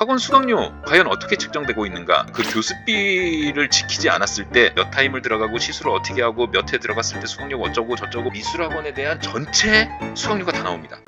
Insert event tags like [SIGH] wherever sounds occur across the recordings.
학원 수강료 과연 어떻게 측정되고 있는가? 그 교습비를 지키지 않았을 때 몇 타임을 들어가고 시술을 어떻게 하고 몇 회 들어갔을 때 수강료가 어쩌고 저쩌고 미술학원에 대한 전체 수강료가 다 나옵니다.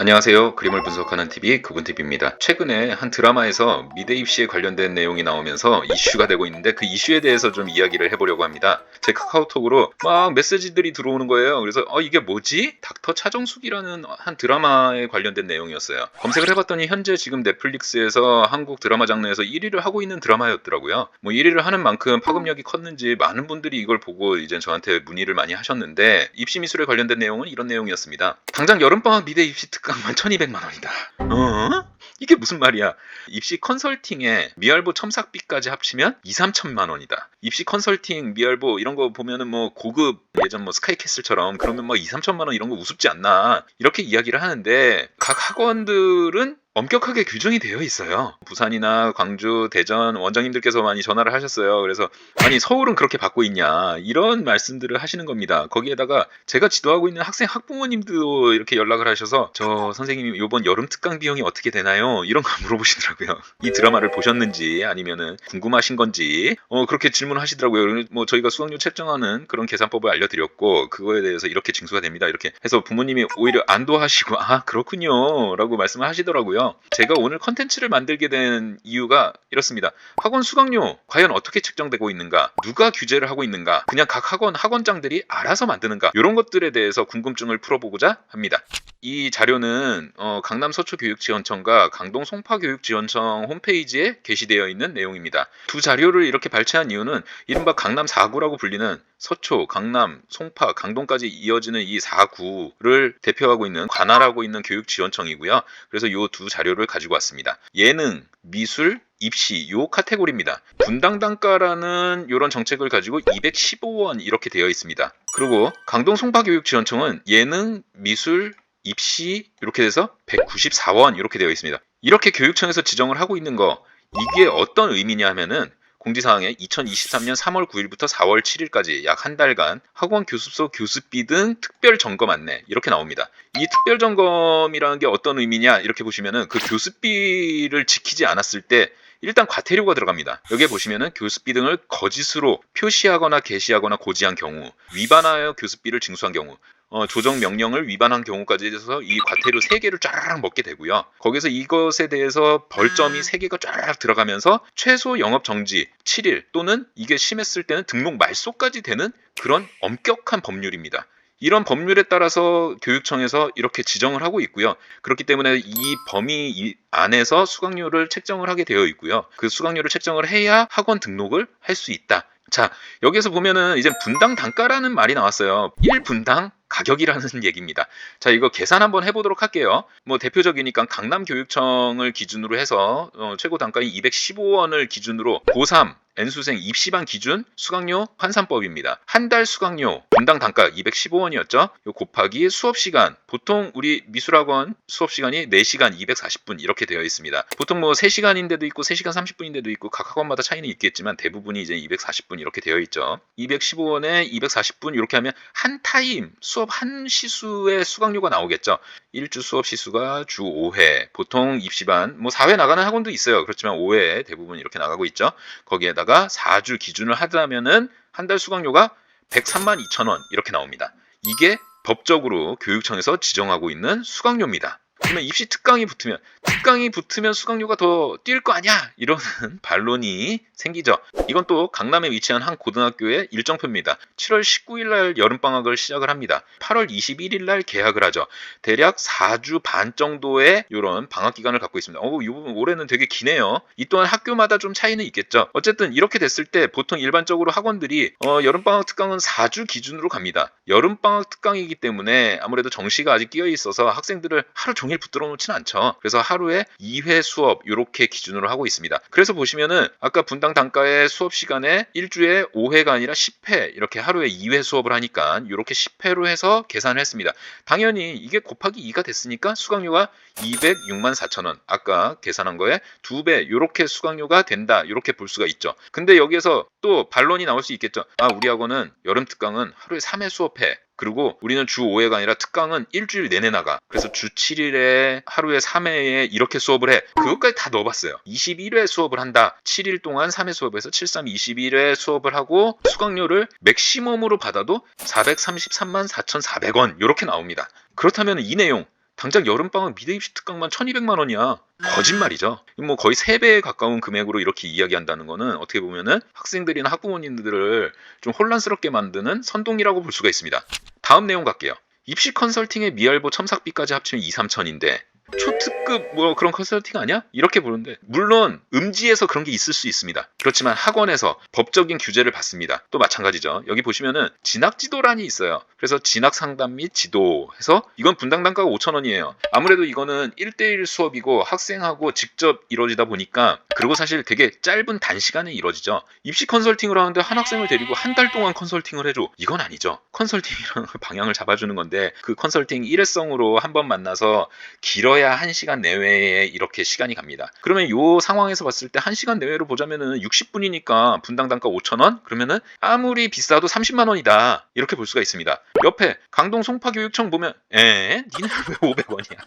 안녕하세요. 그림을 분석하는 TV 그분TV입니다. 최근에 한 드라마에서 미대 입시에 관련된 내용이 나오면서 이슈가 되고 있는데 그 이슈에 대해서 좀 이야기를 해보려고 합니다. 제 카카오톡으로 막 메시지들이 들어오는 거예요. 그래서 어 이게 뭐지? 닥터 차정숙이라는 한 드라마에 관련된 내용이었어요. 검색을 해봤더니 현재 지금 넷플릭스에서 한국 드라마 장르에서 1위를 하고 있는 드라마였더라고요. 뭐 1위를 하는 만큼 파급력이 컸는지 많은 분들이 이걸 보고 이제 저한테 문의를 많이 하셨는데 입시 미술에 관련된 내용은 이런 내용이었습니다. 당장 여름방학 미대 입시 특 강만 1200만 원이다. 어? 이게 무슨 말이야? 입시 컨설팅에 미알보 첨삭비까지 합치면 2, 3천만 원이다. 입시 컨설팅, 미알보 이런 거 보면은 뭐 고급 예전 뭐 스카이캐슬처럼 그러면 뭐 2, 3천만 원 이런 거 우습지 않나 이렇게 이야기를 하는데 각 학원들은 엄격하게 규정이 되어 있어요. 부산이나 광주, 대전 원장님들께서 많이 전화를 하셨어요. 그래서 아니 서울은 그렇게 받고 있냐 이런 말씀들을 하시는 겁니다. 거기에다가 제가 지도하고 있는 학생 학부모님도 이렇게 연락을 하셔서 저 선생님이 이번 여름 특강 비용이 어떻게 되나요? 이런 거 물어보시더라고요. 이 드라마를 보셨는지 아니면은 궁금하신 건지 어 그렇게 질문하시더라고요. 뭐 저희가 수강료 책정하는 그런 계산법을 알려드렸고 그거에 대해서 이렇게 징수가 됩니다. 이렇게 해서 부모님이 오히려 안도하시고 아 그렇군요라고 말씀을 하시더라고요. 제가 오늘 컨텐츠를 만들게 된 이유가 이렇습니다. 학원 수강료 과연 어떻게 책정되고 있는가? 누가 규제를 하고 있는가? 그냥 각 학원 학원장들이 알아서 만드는가? 이런 것들에 대해서 궁금증을 풀어보고자 합니다. 이 자료는 어, 강남 서초교육지원청과 강동 송파교육지원청 홈페이지에 게시되어 있는 내용입니다. 두 자료를 이렇게 발췌한 이유는 이른바 강남 4구라고 불리는 서초, 강남, 송파, 강동까지 이어지는 이 4구를 대표하고 있는 관할하고 있는 교육지원청이고요. 그래서 이 두 자료를 가지고 왔습니다. 예능, 미술, 입시 요 카테고리입니다. 분당 단가라는 이런 정책을 가지고 215원 이렇게 되어 있습니다. 그리고 강동 송파교육지원청은 예능, 미술, 입시 이렇게 돼서 194원 이렇게 되어 있습니다. 이렇게 교육청에서 지정을 하고 있는 거 이게 어떤 의미냐 하면은 공지사항에 2023년 3월 9일부터 4월 7일까지 약 한 달간 학원 교습소 교습비 등 특별 점검 안내 이렇게 나옵니다. 이 특별 점검이라는 게 어떤 의미냐 이렇게 보시면은 그 교습비를 지키지 않았을 때 일단 과태료가 들어갑니다. 여기에 보시면은 교습비 등을 거짓으로 표시하거나 게시하거나 고지한 경우, 위반하여 교습비를 징수한 경우, 어, 조정 명령을 위반한 경우까지 해서 이 과태료 3개를 쫙 먹게 되고요. 거기서 이것에 대해서 벌점이 3개가 쫙 들어가면서 최소 영업 정지 7일 또는 이게 심했을 때는 등록 말소까지 되는 그런 엄격한 법률입니다. 이런 법률에 따라서 교육청에서 이렇게 지정을 하고 있고요. 그렇기 때문에 이 범위 안에서 수강료를 책정을 하게 되어 있고요. 그 수강료를 책정을 해야 학원 등록을 할 수 있다. 자, 여기에서 보면은 이제 분당 단가라는 말이 나왔어요. 1분당 가격이라는 [LAUGHS] 얘기입니다. 자, 이거 계산 한번 해보도록 할게요. 뭐 대표적이니까 강남교육청을 기준으로 해서 어, 최고 단가인 215원을 기준으로 고3 N수생 입시반 기준 수강료 환산법입니다. 한 달 수강료 분당 단가 215원이었죠. 곱하기 수업 시간 보통 우리 미술학원 수업 시간이 4시간 240분 이렇게 되어 있습니다. 보통 뭐 3시간인데도 있고 3시간 30분인데도 있고 각 학원마다 차이는 있겠지만 대부분이 이제 240분 이렇게 되어 있죠. 215원에 240분 이렇게 하면 한 타임 수업 한 시수의 수강료가 나오겠죠. 1주 수업 시수가 주 5회 보통 입시반 뭐 4회 나가는 학원도 있어요. 그렇지만 5회 대부분 이렇게 나가고 있죠. 거기에다가 4주 기준을 하다면은 한 달 수강료가 103만 2천 원 이렇게 나옵니다. 이게 법적으로 교육청에서 지정하고 있는 수강료입니다. 그러면 입시 특강이 붙으면 특강이 붙으면 수강료가 더 뛸 거 아니야 이러는 [LAUGHS] 반론이 생기죠. 이건 또 강남에 위치한 한 고등학교의 일정표입니다. 7월 19일 날 여름방학을 시작을 합니다. 8월 21일 날 개학을 하죠. 대략 4주 반 정도의 이런 방학 기간을 갖고 있습니다. 어, 이 부분 올해는 되게 기네요. 이 또한 학교마다 좀 차이는 있겠죠. 어쨌든 이렇게 됐을 때 보통 일반적으로 학원들이 어, 여름방학 특강은 4주 기준으로 갑니다. 여름방학 특강이기 때문에 아무래도 정시가 아직 끼어 있어서 학생들을 하루 종일 붙들어 놓지는 않죠. 그래서 하루에 2회 수업 이렇게 기준으로 하고 있습니다. 그래서 보시면은 아까 분당 단가의 수업 시간에 일주에 5회가 아니라 10회 이렇게 하루에 2회 수업을 하니까 이렇게 10회로 해서 계산을 했습니다. 당연히 이게 곱하기 2가 됐으니까 수강료가 206만 4천 원 아까 계산한 거에 2배 이렇게 수강료가 된다 이렇게 볼 수가 있죠. 근데 여기에서 또 반론이 나올 수 있겠죠. 아 우리 학원은 여름 특강은 하루에 3회 수업해 그리고 우리는 주 5회가 아니라 특강은 일주일 내내 나가. 그래서 주 7일에 하루에 3회에 이렇게 수업을 해. 그것까지 다 넣어봤어요. 21회 수업을 한다. 7일 동안 3회 수업에서 73 21회 수업을 하고 수강료를 맥시멈으로 받아도 433만 4,400원 이렇게 나옵니다. 그렇다면 이 내용 당장 여름방학 미대 입시 특강만 1200만 원이야. 거짓말이죠. 뭐 거의 3배에 가까운 금액으로 이렇게 이야기한다는 거는 어떻게 보면은 학생들이나 학부모님들을 좀 혼란스럽게 만드는 선동이라고 볼 수가 있습니다. 다음 내용 갈게요. 입시 컨설팅의 미알보 첨삭비까지 합치면 2, 3천인데 초특급 뭐 그런 컨설팅 아니야? 이렇게 보는데 물론 음지에서 그런 게 있을 수 있습니다. 그렇지만 학원에서 법적인 규제를 받습니다. 또 마찬가지죠. 여기 보시면은 진학 지도란이 있어요. 그래서 진학 상담 및 지도 해서 이건 분당 단가가 5천 원이에요. 아무래도 이거는 1대1 수업이고 학생하고 직접 이루어지다 보니까 그리고 사실 되게 짧은 단시간에 이루어지죠. 입시 컨설팅을 하는데 한 학생을 데리고 한 달 동안 컨설팅을 해줘. 이건 아니죠. 컨설팅이라는 [LAUGHS] 방향을 잡아주는 건데 그 컨설팅 일회성으로 한 번 만나서 길어야 1시간 내외에 이렇게 시간이 갑니다. 그러면 이 상황에서 봤을 때 1시간 내외로 보자면은 60분이니까 분당 단가 5,000원? 그러면은 아무리 비싸도 30만 원이다. 이렇게 볼 수가 있습니다. 옆에 강동 송파교육청 보면 에? 니네 왜 500원이야?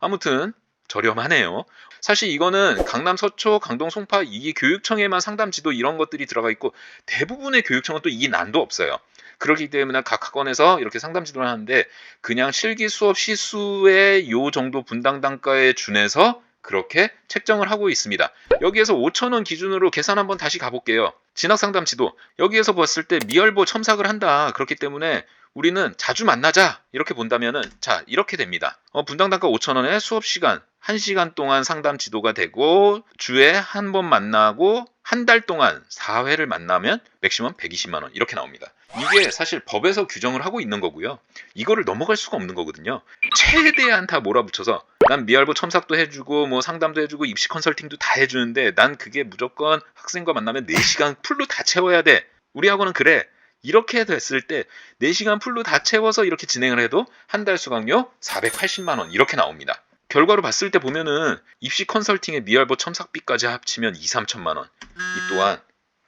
아무튼 저렴하네요. 사실 이거는 강남 서초, 강동 송파 이 교육청에만 상담 지도 이런 것들이 들어가 있고 대부분의 교육청은 또 이 난도 없어요. 그렇기 때문에 각 학원에서 이렇게 상담 지도를 하는데 그냥 실기 수업 시수의 요 정도 분당 단가에 준해서 그렇게 책정을 하고 있습니다. 여기에서 5,000원 기준으로 계산 한번 다시 가볼게요. 진학 상담 지도. 여기에서 봤을 때 미열보 첨삭을 한다. 그렇기 때문에 우리는 자주 만나자. 이렇게 본다면은 자, 이렇게 됩니다. 어, 분당 단가 5,000원에 수업 시간 1시간 동안 상담 지도가 되고 주에 한 번 만나고 한 달 동안 4회를 만나면 맥시멈 120만 원 이렇게 나옵니다. 이게 사실 법에서 규정을 하고 있는 거고요. 이거를 넘어갈 수가 없는 거거든요. 최대한 다 몰아붙여서 난 미알보 첨삭도 해주고 뭐 상담도 해주고 입시 컨설팅도 다 해주는데 난 그게 무조건 학생과 만나면 4시간 풀로 다 채워야 돼. 우리 학원은 그래. 이렇게 됐을 때 4시간 풀로 다 채워서 이렇게 진행을 해도 한 달 수강료 480만 원 이렇게 나옵니다. 결과로 봤을 때 보면은 입시 컨설팅의 미알보 첨삭비까지 합치면 2, 3천만 원. 이 또한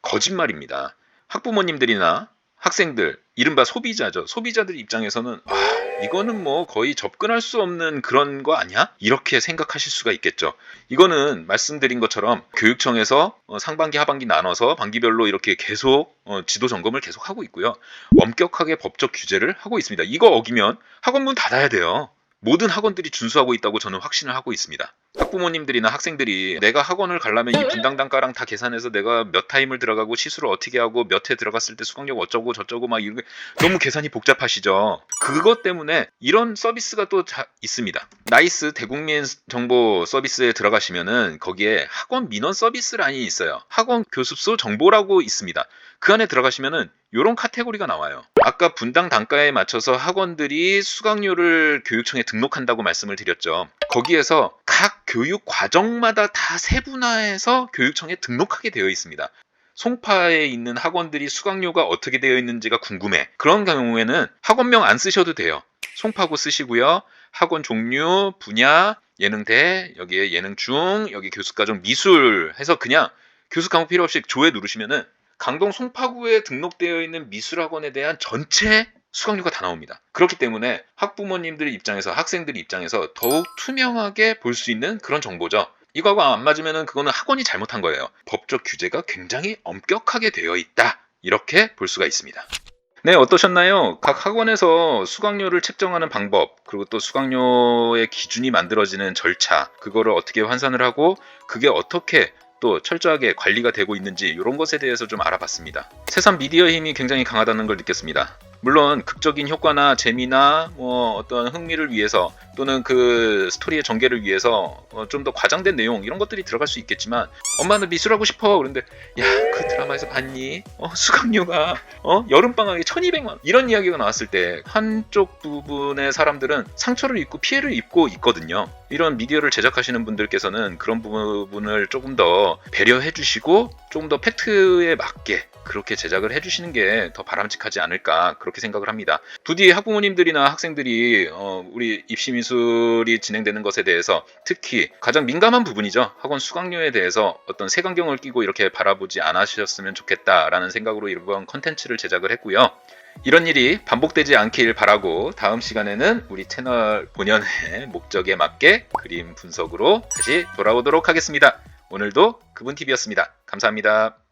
거짓말입니다. 학부모님들이나 학생들, 이른바 소비자죠. 소비자들 입장에서는 아, 이거는 뭐 거의 접근할 수 없는 그런 거 아니야? 이렇게 생각하실 수가 있겠죠. 이거는 말씀드린 것처럼 교육청에서 어, 상반기, 하반기 나눠서 반기별로 이렇게 계속 어, 지도 점검을 계속 하고 있고요. 엄격하게 법적 규제를 하고 있습니다. 이거 어기면 학원문 닫아야 돼요. 모든 학원들이 준수하고 있다고 저는 확신을 하고 있습니다. 학부모님들이나 학생들이 내가 학원을 가려면 이 분당 단가랑 다 계산해서 내가 몇 타임을 들어가고 시수를 어떻게 하고 몇 회 들어갔을 때 수강료 어쩌고 저쩌고 막 이런 게 너무 계산이 복잡하시죠. 그것 때문에 이런 서비스가 또 자- 있습니다. 나이스 대국민 정보 서비스에 들어가시면은 거기에 학원 민원 서비스 라인이 있어요. 학원 교습소 정보라고 있습니다. 그 안에 들어가시면은 이런 카테고리가 나와요. 아까 분당 단가에 맞춰서 학원들이 수강료를 교육청에 등록한다고 말씀을 드렸죠. 거기에서 각 교육 과정마다 다 세분화해서 교육청에 등록하게 되어 있습니다. 송파에 있는 학원들이 수강료가 어떻게 되어 있는지가 궁금해. 그런 경우에는 학원명 안 쓰셔도 돼요. 송파구 쓰시고요. 학원 종류, 분야, 예능대, 여기에 예능 중, 여기 교수과정 미술 해서 그냥 교수 과목 필요 없이 조회 누르시면은 강동 송파구에 등록되어 있는 미술학원에 대한 전체 수강료가 다 나옵니다. 그렇기 때문에 학부모님들 입장에서 학생들 입장에서 더욱 투명하게 볼 수 있는 그런 정보죠. 이거하고 안 맞으면 그거는 학원이 잘못한 거예요. 법적 규제가 굉장히 엄격하게 되어 있다. 이렇게 볼 수가 있습니다. 네, 어떠셨나요? 각 학원에서 수강료를 책정하는 방법, 그리고 또 수강료의 기준이 만들어지는 절차, 그거를 어떻게 환산을 하고, 그게 어떻게 또 철저하게 관리가 되고 있는지 이런 것에 대해서 좀 알아봤습니다. 세상 미디어 힘이 굉장히 강하다는 걸 느꼈습니다. 물론 극적인 효과나 재미나 뭐 어떤 흥미를 위해서 또는 그 스토리의 전개를 위해서 어, 좀더 과장된 내용 이런 것들이 들어갈 수 있겠지만 엄마는 미술하고 싶어 그런데 야 그 드라마에서 봤니? 어, 수강료가 어 여름방학에 1200만 원 이런 이야기가 나왔을 때 한쪽 부분의 사람들은 상처를 입고 피해를 입고 있거든요. 이런 미디어를 제작하시는 분들께서는 그런 부분을 조금 더 배려해 주시고 조금 더 팩트에 맞게 그렇게 제작을 해주시는 게 더 바람직하지 않을까 그렇게 생각을 합니다. 부디 학부모님들이나 학생들이 어, 우리 입시 미술이 진행되는 것에 대해서 특히 가장 민감한 부분이죠. 학원 수강료에 대해서 어떤 색안경을 끼고 이렇게 바라보지 않으셨으면 좋겠다라는 생각으로 이번 컨텐츠를 제작을 했고요. 이런 일이 반복되지 않길 바라고 다음 시간에는 우리 채널 본연의 [LAUGHS] 목적에 맞게 그림 분석으로 다시 돌아오도록 하겠습니다. 오늘도 그분TV였습니다. 감사합니다.